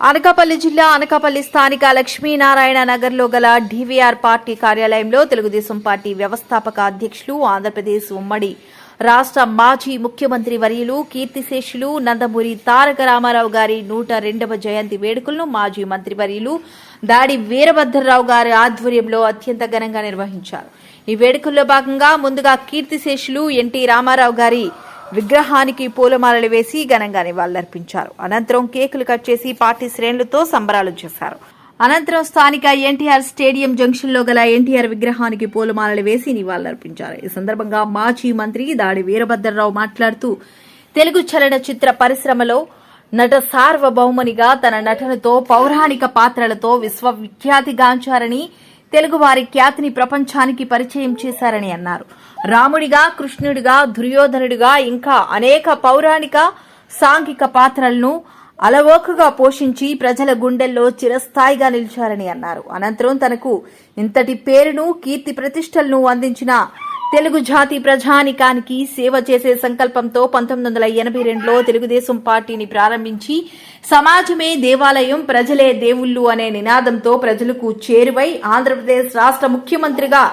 అనకాపల్లి జిల్లా అనకాపల్లి స్థానిక లక్ష్మీనారాయణ నగర్లో గల డీవీఆర్ పార్టీ కార్యాలయంలో తెలుగుదేశం పార్టీ వ్యవస్థాపక అధ్యక్షులు ఆంధ్రప్రదేశ్ ఉమ్మడి రాష్ట్ర మాజీ ముఖ్యమంత్రి వర్యులు కీర్తిశేషులు నందమూరి తారక రామారావు గారి నూట రెండవ జయంతి వేడుకలను మాజీ మంత్రి వర్యులు దాడి వీరభద్రరావు గారి ఆధ్వర్యంలో అత్యంత ఘనంగా నిర్వహించారు. ఈ వేడుకల్లో భాగంగా ముందుగా కీర్తిశేషులు ఎన్టీ రామారావు గారి విగ్రహానికి పూలమాలలు వేసి ఘనంగా నివాళులర్పించారు. అనంతరం కేకులు కట్ చేసి పార్టీ శ్రేణులతో సంబరాలు చేశారు. అనంతరం స్థానిక ఎన్టీఆర్ స్టేడియం జంక్షన్లో గల ఎన్టీఆర్ విగ్రహానికి పూలమాలలు వేసి నివాళులర్పించారు. ఈ సందర్భంగా మాజీ మంత్రి దాడి వీరభద్రరావు మాట్లాడుతూ తెలుగు చలనచిత్ర పరిశ్రమలో నట సార్వభౌమునిగా తన నటనతో పౌరాణిక పాత్రలతో విశ్వవిఖ్యాతిగాంచారని తెలుగువారి ఖ్యాతిని ప్రపంచానికి పరిచయం చేశారని అన్నారు. రాముడిగా కృష్ణుడిగా దుర్యోధనుడిగా ఇంకా అనేక పౌరాణిక సాంఘిక పాత్రలను అలవోకగా పోషించి ప్రజల గుండెల్లో చిరస్థాయిగా నిలిచారని అన్నారు. అనంతరం తనకు ఇంతటి పేరును కీర్తి ప్రతిష్టలను అందించిన తెలుగు జాతి ప్రజానికానికి సేవ చేసే సంకల్పంతో పంతొమ్మిది వందల ఎనభై రెండులో తెలుగుదేశం పార్టీని ప్రారంభించి సమాజమే దేవాలయం ప్రజలే దేవుళ్ళు అనే నినాదంతో ప్రజలకు చేరువై ఆంధ్రప్రదేశ్ రాష్ట్ర ముఖ్యమంత్రిగా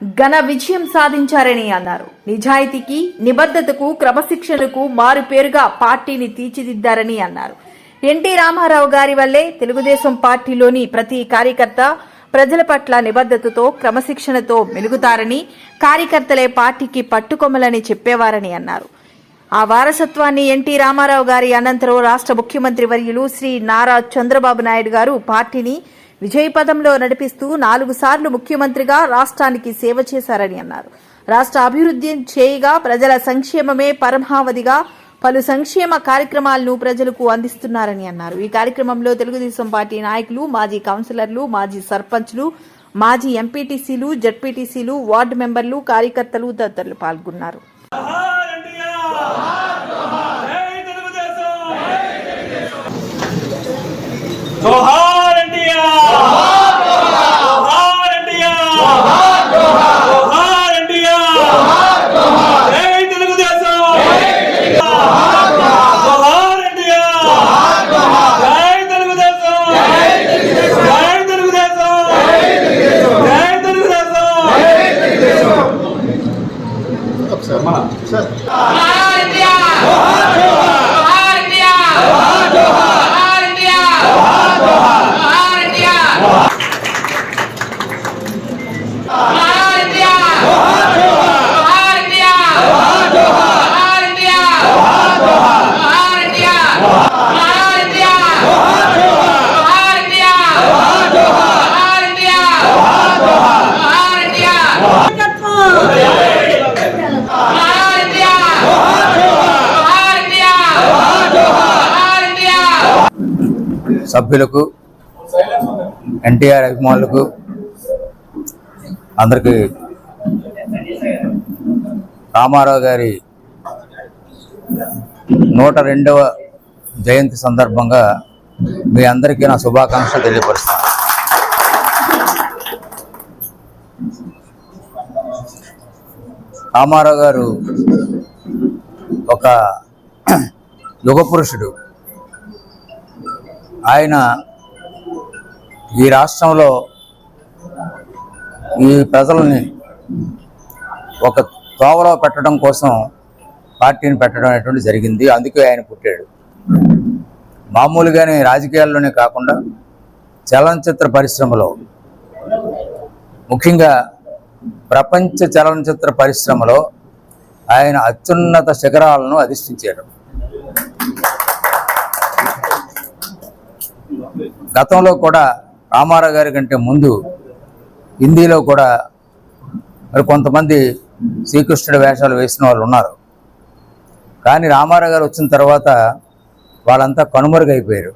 ఘన విజయం సాధించారని అన్నారు. నిజాయితీకి నిబద్ధతకు క్రమశిక్షణకు మారు పేరుగా పార్టీని తీర్చిదిద్దారని అన్నారు. ఎన్టీ రామారావు గారి వల్లే తెలుగుదేశం పార్టీలోని ప్రతి కార్యకర్త ప్రజల పట్ల నిబద్ధతతో క్రమశిక్షణతో మెలుగుతారని కార్యకర్తలే పార్టీకి పట్టుకొమ్మలని చెప్పేవారని అన్నారు. ఆ వారసత్వాన్ని ఎన్టీ రామారావు గారి అనంతరం రాష్ట్ర ముఖ్యమంత్రి వర్యులు శ్రీ నారా చంద్రబాబు నాయుడు గారు పార్టీని విజయపదంలో నడిపిస్తూ నాలుగు సార్లు ముఖ్యమంత్రిగా రాష్ట్రానికి సేవ చేశారని అన్నారు. రాష్ట్ర అభివృద్ధి చేయగా ప్రజల సంక్షేమమే పరమావధిగా పలు సంక్షేమ కార్యక్రమాలను ప్రజలకు అందిస్తున్నారని అన్నారు. ఈ కార్యక్రమంలో తెలుగుదేశం పార్టీ నాయకులు మాజీ కౌన్సిలర్లు మాజీ సర్పంచ్లు మాజీ ఎంపీటీసీలు జడ్పీటీసీలు వార్డు మెంబర్లు కార్యకర్తలు తదితరులు పాల్గొన్నారు. జోహార్ సభ్యులకు ఎన్టీఆర్ అభిమానులకు అందరికీ రామారావు గారి నూట రెండవ జయంతి సందర్భంగా మీ అందరికీ నా శుభాకాంక్షలు తెలియపరుస్తాను రామారావు గారు ఒక యుగ పురుషుడు ఆయన ఈ రాష్ట్రంలో ఈ ప్రజలని ఒక తోవలో పెట్టడం కోసం పార్టీని పెట్టడం అనేటువంటి జరిగింది. అందుకే ఆయన పుట్టాడు. మామూలుగానే రాజకీయాల్లోనే కాకుండా చలనచిత్ర పరిశ్రమలో ముఖ్యంగా ప్రపంచ చలనచిత్ర పరిశ్రమలో ఆయన అత్యున్నత శిఖరాలను అధిష్ఠించాడు. గతంలో కూడా రామారావు గారి కంటే ముందు హిందీలో కూడా మరి కొంతమంది శ్రీకృష్ణుడి వేషాలు వేసిన వాళ్ళు ఉన్నారు. కానీ రామారావు గారు వచ్చిన తర్వాత వాళ్ళంతా కనుమరుగైపోయారు.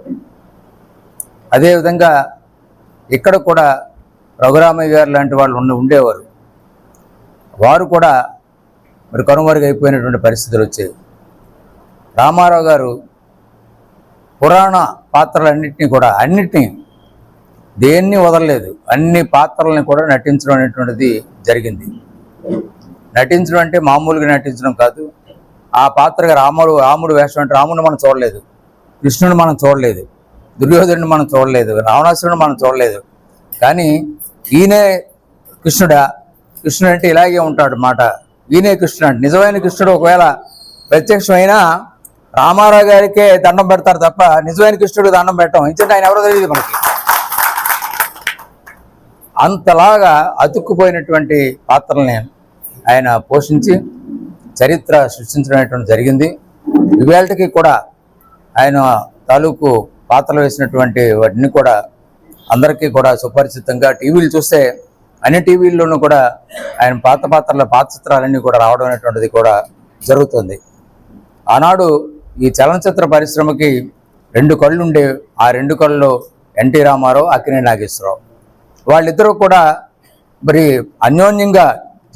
అదేవిధంగా ఇక్కడ కూడా రఘురామయ్య గారు లాంటి వాళ్ళు ఉండి ఉండేవారు. వారు కూడా మరి కనుమరుగైపోయినటువంటి పరిస్థితులు వచ్చాయి. రామారావు గారు పురాణ పాత్రలన్నింటినీ కూడా అన్నిటినీ. దేన్ని వదలలేదు అన్ని పాత్రల్ని కూడా నటించడం అనేటువంటిది జరిగింది. నటించడం అంటే మామూలుగా నటించడం కాదు. ఆ పాత్రగా రాముడు రాముడు వేషం అంటే రాముడిని మనం చూడలేదు కృష్ణుని మనం చూడలేదు దుర్యోధనుడిని మనం చూడలేదు రావణాసురుడు మనం చూడలేదు. కానీ ఈయనే కృష్ణుడా కృష్ణుడు అంటే ఇలాగే ఉంటాడు మాట. ఈయనే కృష్ణుడు అంటే నిజమైన కృష్ణుడు ఒకవేళ ప్రత్యక్షమైనా రామారావు గారికే దండం పెడతారు తప్ప నిజమైన కృష్ణుడు దండం పెట్టడం. ఎందుకంటే ఆయన ఎవరో తెలియదు మనకి. అంతలాగా అతుక్కుపోయినటువంటి పాత్రల్ని ఆయన పోషించి చరిత్ర సృష్టించడం జరిగింది. ఇవేళకి కూడా ఆయన తాలూకు పాత్రలు వేసినటువంటి వాటిని కూడా అందరికీ కూడా సుపరిచితంగా టీవీలు చూస్తే అన్ని టీవీల్లోనూ కూడా ఆయన పాత పాత్రల పాత చిత్రాలన్నీ కూడా రావడం అనేటువంటిది కూడా జరుగుతుంది. ఆనాడు ఈ చలనచిత్ర పరిశ్రమకి రెండు కళ్ళు ఉండే ఆ రెండు కళ్ళు ఎన్టీ రామారావు అక్కినే నాగేశ్వరరావు. వాళ్ళిద్దరూ కూడా మరి అన్యోన్యంగా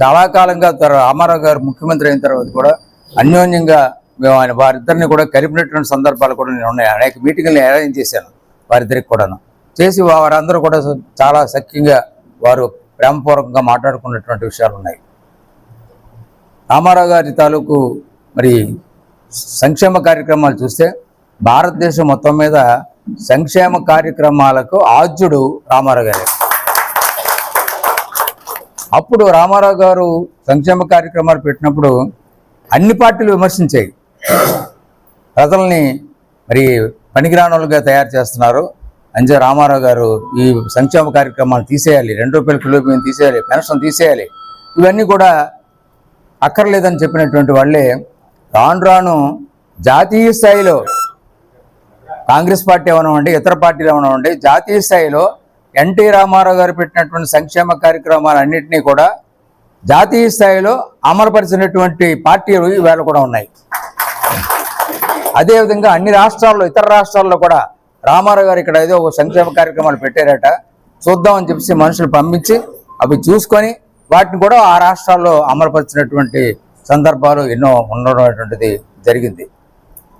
చాలా కాలంగా రామారావు గారు ముఖ్యమంత్రి అయిన తర్వాత కూడా అన్యోన్యంగా మేము ఆయన వారిద్దరిని కూడా కలిపినటువంటి సందర్భాలు కూడా నేను ఉన్నాయి. అనేక మీటింగ్లు అరేంజ్ చేశాను వారిద్దరికి కూడాను. చేసి వారందరూ కూడా చాలా సఖ్యంగా వారు ప్రేమపూర్వకంగా మాట్లాడుకున్నటువంటి విషయాలు ఉన్నాయి. రామారావు గారి తాలూకు మరి సంక్షేమ కార్యక్రమాలు చూస్తే భారతదేశం మొత్తం మీద సంక్షేమ కార్యక్రమాలకు ఆద్యుడు రామారావు గారే. అప్పుడు రామారావు గారు సంక్షేమ కార్యక్రమాలు పెట్టినప్పుడు అన్ని పార్టీలు విమర్శించాయి. ప్రజల్ని మరి పనికిరాణులుగా తయారు చేస్తున్నారు. అంజే రామారావు గారు ఈ సంక్షేమ కార్యక్రమాలు తీసేయాలి రెండు రూపాయల కిలో బియ్యం తీసేయాలి పెన్షన్ తీసేయాలి ఇవన్నీ కూడా అక్కర్లేదని చెప్పినటువంటి వాళ్ళే రాను రాను జాతీయ స్థాయిలో కాంగ్రెస్ పార్టీ ఏమనండి ఇతర పార్టీలు ఏమనండి జాతీయ స్థాయిలో ఎన్టీ రామారావు గారు పెట్టినటువంటి సంక్షేమ కార్యక్రమాలన్నింటినీ కూడా జాతీయ స్థాయిలో అమలుపరిచినటువంటి పార్టీలు ఇవాళ కూడా ఉన్నాయి. అదేవిధంగా అన్ని రాష్ట్రాల్లో ఇతర రాష్ట్రాల్లో కూడా రామారావు గారు ఇక్కడ ఏదో ఒక సంక్షేమ కార్యక్రమాలు పెట్టారట. చూద్దామని చెప్పేసి మనుషులు పంపించి అవి చూసుకొని వాటిని కూడా ఆ రాష్ట్రాల్లో అమలుపరిచినటువంటి సందర్భాలు ఎన్నో ఉండటువంటిది జరిగింది.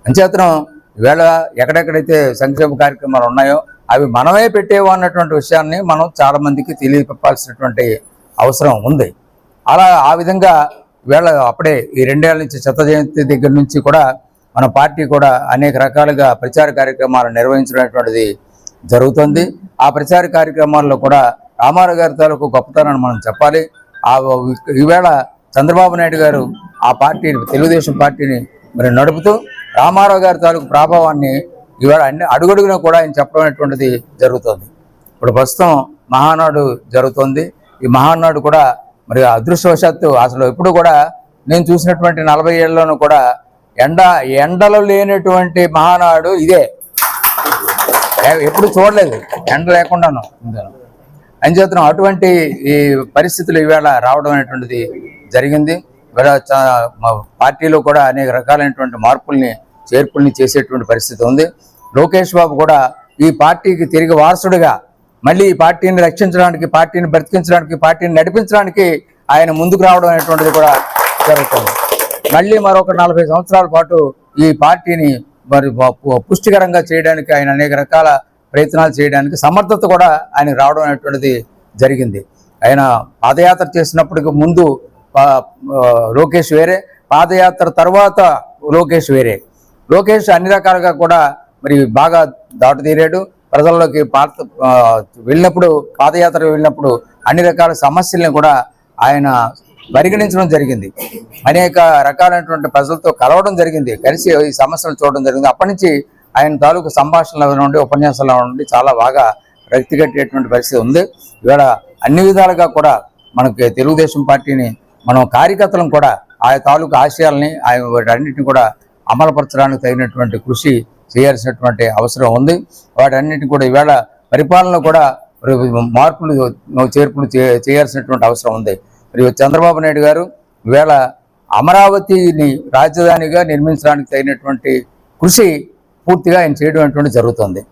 అంచేతనం ఈవేళ ఎక్కడెక్కడైతే సంక్షేమ కార్యక్రమాలు ఉన్నాయో అవి మనమే పెట్టేవో అన్నటువంటి విషయాన్ని మనం చాలామందికి మందికి అవసరం ఉంది. అలా ఆ విధంగా ఈవేళ అప్పుడే ఈ రెండేళ్ళ నుంచి చెత్త జయంతి దగ్గర నుంచి కూడా మన పార్టీ కూడా అనేక రకాలుగా ప్రచార కార్యక్రమాలు నిర్వహించడం జరుగుతుంది. ఆ ప్రచార కార్యక్రమాల్లో కూడా రామారావు గారి తాలూకు గొప్పతనాన్ని మనం చెప్పాలి. ఆ ఈవేళ చంద్రబాబు నాయుడు గారు ఆ పార్టీని తెలుగుదేశం పార్టీని మరి నడుపుతూ రామారావు గారి తాలూకు ప్రభావాన్ని ఇవాళ అన్ని అడుగడుగునా కూడా ఆయన చెప్పడం అనేటువంటిది జరుగుతుంది. ఇప్పుడు ప్రస్తుతం మహానాడు జరుగుతోంది. ఈ మహానాడు కూడా మరి అదృష్టవశాత్తు అసలు ఎప్పుడు కూడా నేను చూసినటువంటి నలభై ఏళ్ళలోనూ కూడా ఎండ ఎండలు లేనటువంటి మహానాడు ఇదే. ఎప్పుడు చూడలేదు. ఎండ లేకుండాను. అంచేతనం అటువంటి ఈ పరిస్థితులు ఈవేళ రావడం అనేటువంటిది జరిగింది. మా పార్టీలో కూడా అనేక రకాలైనటువంటి మార్పుల్ని చేర్పుల్ని చేసేటువంటి పరిస్థితి ఉంది. లోకేష్ బాబు కూడా ఈ పార్టీకి తిరిగి వారసుడిగా మళ్ళీ ఈ పార్టీని రక్షించడానికి పార్టీని బ్రతికించడానికి పార్టీని నడిపించడానికి ఆయన ముందుకు రావడం అనేటువంటిది కూడా జరుగుతుంది. మళ్ళీ మరొక నలభై సంవత్సరాల పాటు ఈ పార్టీని మరి పుష్టికరంగా చేయడానికి ఆయన అనేక రకాల ప్రయత్నాలు చేయడానికి సమర్థత కూడా ఆయన రావడం అనేటువంటిది జరిగింది. ఆయన పాదయాత్ర చేసినప్పటికి ముందు లోకేష్ వేరే పాదయాత్ర తర్వాత లోకేష్ వేరే. లోకేష్ అన్ని రకాలుగా కూడా మరి బాగా దాటుతీరాడు. ప్రజల్లోకి పాత వెళ్ళినప్పుడు పాదయాత్ర వెళ్ళినప్పుడు అన్ని రకాల సమస్యలను కూడా ఆయన పరిగణించడం జరిగింది. అనేక రకాలైనటువంటి ప్రజలతో కలవడం జరిగింది. కలిసి ఈ సమస్యలు చూడడం జరిగింది. అప్పటి నుంచి ఆయన తాలూకు సంభాషణల నుండి ఉపన్యాసాల నుండి చాలా బాగా రక్తి కట్టేటువంటి పరిస్థితి ఉంది. ఇవాళ అన్ని విధాలుగా కూడా మనకి తెలుగుదేశం పార్టీని మనం కార్యకర్తలను కూడా ఆయా తాలూకు ఆశయాల్ని ఆయన వాటన్నిటిని కూడా అమలుపరచడానికి తగినటువంటి కృషి చేయాల్సినటువంటి అవసరం ఉంది. వాటన్నిటిని కూడా ఈవేళ పరిపాలనలో కూడా మార్పులు చేర్పులు చే- చేయాల్సినటువంటి అవసరం ఉంది. మరి చంద్రబాబు నాయుడు గారు ఈవేళ అమరావతిని రాజధానిగా నిర్మించడానికి తగినటువంటి కృషి పూర్తిగా ఆయన చేయడం అటువంటి జరుగుతుంది.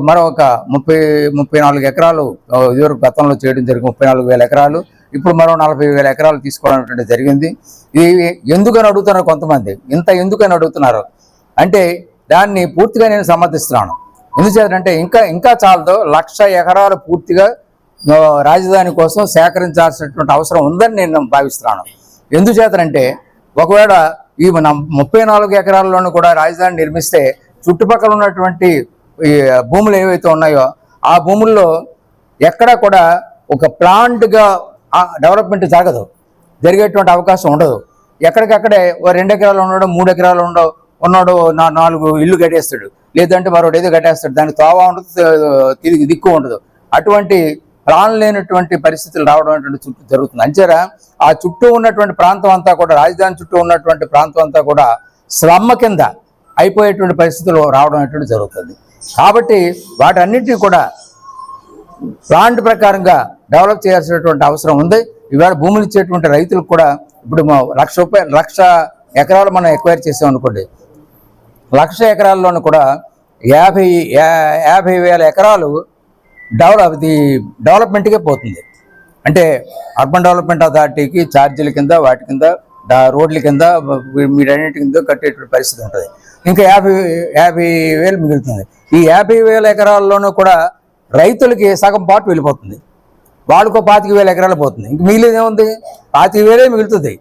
మరొక ముప్పై ముప్పై నాలుగు ఎకరాలు ఇదివరకు గతంలో చేయడం జరిగింది ముప్పై నాలుగు వేల ఎకరాలు. ఇప్పుడు మరో నలభై వేల ఎకరాలు తీసుకోవడం జరిగింది. ఇది ఎందుకని అడుగుతున్నారు కొంతమంది? ఇంత ఎందుకని అడుగుతున్నారు? అంటే దాన్ని పూర్తిగా నేను సమర్థిస్తున్నాను ఎందుచేతంటే ఇంకా ఇంకా చాలదు. లక్ష ఎకరాలు పూర్తిగా రాజధాని కోసం సేకరించాల్సినటువంటి అవసరం ఉందని నేను భావిస్తున్నాను. ఎందుచేతనంటే ఒకవేళ ఈ మన ముప్పై నాలుగు ఎకరాల్లోనూ కూడా రాజధాని నిర్మిస్తే చుట్టుపక్కల ఉన్నటువంటి ఈ భూములు ఏవైతే ఉన్నాయో ఆ భూముల్లో ఎక్కడా కూడా ఒక ప్లాంట్గా డెవలప్మెంట్ జరగదు. జరిగేటువంటి అవకాశం ఉండదు. ఎక్కడికక్కడే ఓ రెండు ఎకరాలు ఉన్నాడు మూడు ఎకరాలు ఉండవు ఉన్నాడు నా నాలుగు ఇల్లు కట్టేస్తాడు. లేదంటే మరొకటి ఏదో కట్టేస్తాడు. దానికి తోవ ఉండదు తిరిగి దిక్కు ఉండదు. అటువంటి ప్రాణం లేనటువంటి పరిస్థితులు రావడం అనేటువంటి చుట్టూ జరుగుతుంది. అంచేరా ఆ చుట్టూ ఉన్నటువంటి ప్రాంతం అంతా కూడా రాజధాని చుట్టూ ఉన్నటువంటి ప్రాంతం అంతా కూడా స్లమ్మ కింద అయిపోయేటువంటి పరిస్థితులు రావడం అనేటువంటి జరుగుతుంది. కాబట్టి వాటన్నిటిని కూడా ప్లాంట్ ప్రకారంగా డెవలప్ చేయాల్సినటువంటి అవసరం ఉంది. ఇవాళ భూములు ఇచ్చేటువంటి రైతులకు కూడా ఇప్పుడు మా లక్ష రూపాయలు లక్ష ఎకరాలు మనం ఎక్వైర్ చేసాం అనుకోండి. లక్ష ఎకరాల్లోనూ కూడా యాభై యా- యాభై వేల ఎకరాలు డెవలప్ ఇది డెవలప్మెంట్కే పోతుంది. అంటే అర్బన్ డెవలప్మెంట్ అథారిటీకి ఛార్జీల కింద వాటి కింద రోడ్ల కింద వీ- వీటన్నిటి కింద కట్టేటువంటి పరిస్థితి ఉంటుంది. ఇంకా యాభై యాభై వేలు మిగులుతుంది. ఈ యాభై వేల ఎకరాల్లోనూ కూడా రైతులకి సగం పాటు వెళ్ళిపోతుంది. వాళ్ళకో పాతిక వేల ఎకరాలు పోతుంది. ఇంక మిగిలిదేముంది పాతిక వేలే మిగులుతుంది.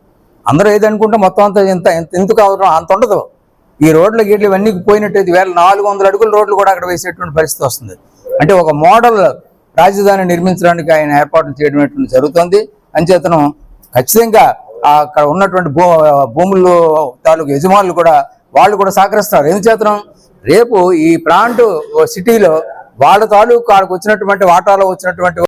అందరూ ఏదనుకుంటే మొత్తం అంతా ఇంత ఎందుకు అవసరం? అంత ఉండదు. ఈ రోడ్ల గేట్లు ఇవన్నీ పోయినట్టయితే వేల నాలుగు వందల అడుగుల రోడ్లు కూడా అక్కడ వేసేటువంటి పరిస్థితి వస్తుంది. అంటే ఒక మోడల్ రాజధాని నిర్మించడానికి ఆయన ఏర్పాట్లు చేయడం జరుగుతుంది. అంచేతను ఖచ్చితంగా అక్కడ ఉన్నటువంటి భూ భూములు తాలూకు యజమానులు కూడా వాళ్ళు కూడా సహకరిస్తారు. ఎందుచేతనం రేపు ఈ ప్రాంట్ సిటీలో వాళ్ళ తాలూకు వచ్చినటువంటి వాటాలో వచ్చినటువంటి